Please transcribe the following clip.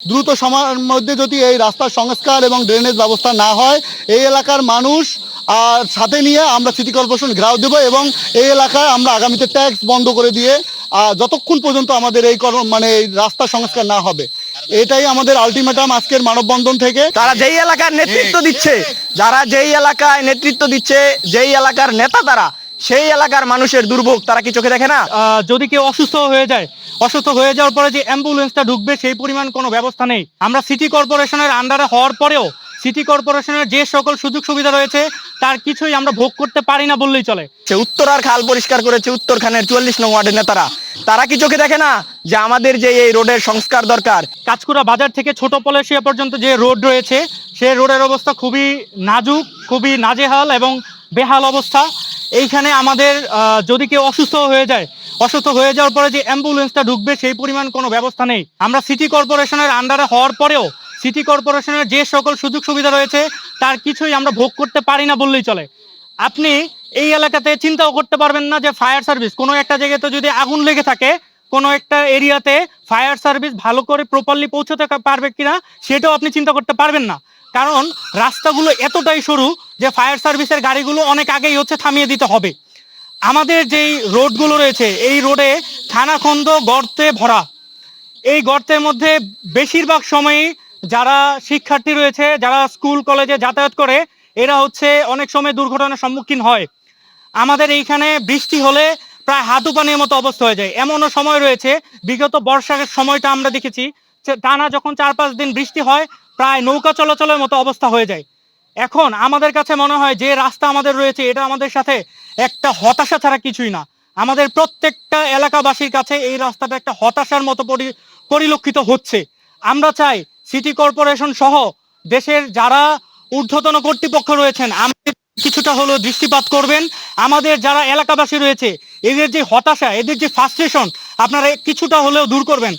দ্রুত সময়ের মধ্যে যদি এই রাস্তার সংস্কার এবং ড্রেনেজ ব্যবস্থা না হয় এই এলাকার মানুষ আর সাথে নিয়ে আমরা সিটি কর্পোরেশন ঘেরাও দেবো এবং এই এলাকায় আমরা আগামীতে ট্যাক্স বন্ধ করে দিয়ে আহ, যতক্ষণ পর্যন্ত আমাদের এই মানে এই রাস্তা সংস্কার না হবে। এটাই আমাদের আলটিমেটাম আজকের মানববন্ধন থেকে। তারা যেই এলাকার নেতৃত্ব দিচ্ছে যারা যেই এলাকায় নেতৃত্ব দিচ্ছে যেই এলাকার নেতা তারা সেই এলাকার মানুষের দুর্ভোগ তারা কি চোখে দেখে না? যদি কেউ অসুস্থ হয়ে যায় অসুস্থ হয়ে যাওয়ার পরে যে অ্যাম্বুলেন্সটা ঢুকবে সেই পরিমাণ কোনো ব্যবস্থা নেই। আমরা সিটি কর্পোরেশনের আন্ডারে হওয়ার পরেও সিটি কর্পোরেশনের যে সকল সুযোগ সুবিধা রয়েছে তার কিছুই আমরা ভোগ করতে পারি না বললেই চলে। সে উত্তরার খাল পরিষ্কার করেছে উত্তরখানের চুয়াল্লিশ নং ওয়ার্ডের নেতারা। তারা কি চোখে দেখে না যে আমাদের যে এই রোডের সংস্কার দরকার? কাঁচকুড়া বাজার থেকে ছোট পলেশিয়া পর্যন্ত যে রোড রয়েছে সে রোডের অবস্থা খুবই নাজুক খুবই নাজেহাল এবং বেহাল অবস্থা। এইখানে আমাদের যদি কেউ অসুস্থ হয়ে যায়, অসুস্থ হয়ে যাওয়ার পরে যে অ্যাম্বুলেন্সটা ঢুকবে সেই পরিমাণ কোনো ব্যবস্থা নেই। আমরা সিটি কর্পোরেশনের আন্ডারে হওয়ার পরেও, সিটি কর্পোরেশনের যে সকল সুযোগ সুবিধা রয়েছে, তার কিছুই আমরা ভোগ করতে পারি না বললেই চলে। আপনি এই এলাকাতে চিন্তাও করতে পারবেন না যে ফায়ার সার্ভিস কোনো একটা জায়গাতে যদি আগুন লেগে থাকে, কোনো একটা এরিয়াতে ফায়ার সার্ভিস ভালো করে প্রপারলি পৌঁছতে পারবে কিনা, সেটাও আপনি চিন্তা করতে পারবেন না। কারণ রাস্তাগুলো এতটাই সরু যে ফায়ার সার্ভিসের গাড়িগুলো অনেক আগেই হচ্ছে থামিয়ে দিতে হবে। আমাদের যেই রোডগুলো রয়েছে, এই রোডে খানাখন্দ গর্তে ভরা। এই গর্তের মধ্যে বেশিরভাগ সময়ই যারা শিক্ষার্থী রয়েছে, যারা স্কুল, কলেজে যাতায়াত করে, এরা হচ্ছে অনেক সময় দুর্ঘটনার সম্মুখীন হয়। আমাদের এইখানে বৃষ্টি হলে প্রায় হাঁটু পানির মতো অবস্থা হয়ে যায়। এমনও সময় রয়েছে, বিগত বর্ষার সময়টা আমরা দেখেছি টানা যখন চার পাঁচ দিন বৃষ্টি হয়, প্রায় নৌকা চলাচলের মতো অবস্থা হয়ে যায়। এখন আমাদের কাছে মনে হয় যে রাস্তা আমাদের রয়েছে, এটা আমাদের সাথে একটা হতাশা ছাড়া কিছুই না। আমাদের প্রত্যেকটা এলাকাবাসীর কাছে এই রাস্তাটা একটা হতাশার মতো পরি- পরিলক্ষিত হচ্ছে। আমরা চাই সিটি কর্পোরেশন সহ দেশের যারা ঊর্ধ্বতন কর্তৃপক্ষ রয়েছেন, আমাদের কিছুটা হলেও দৃষ্টিপাত করবেন। আমাদের যারা এলাকাবাসী রয়েছে এদের যে হতাশা এদের যে ফ্রাস্ট্রেশন আপনারা কিছুটা হলেও দূর করবেন।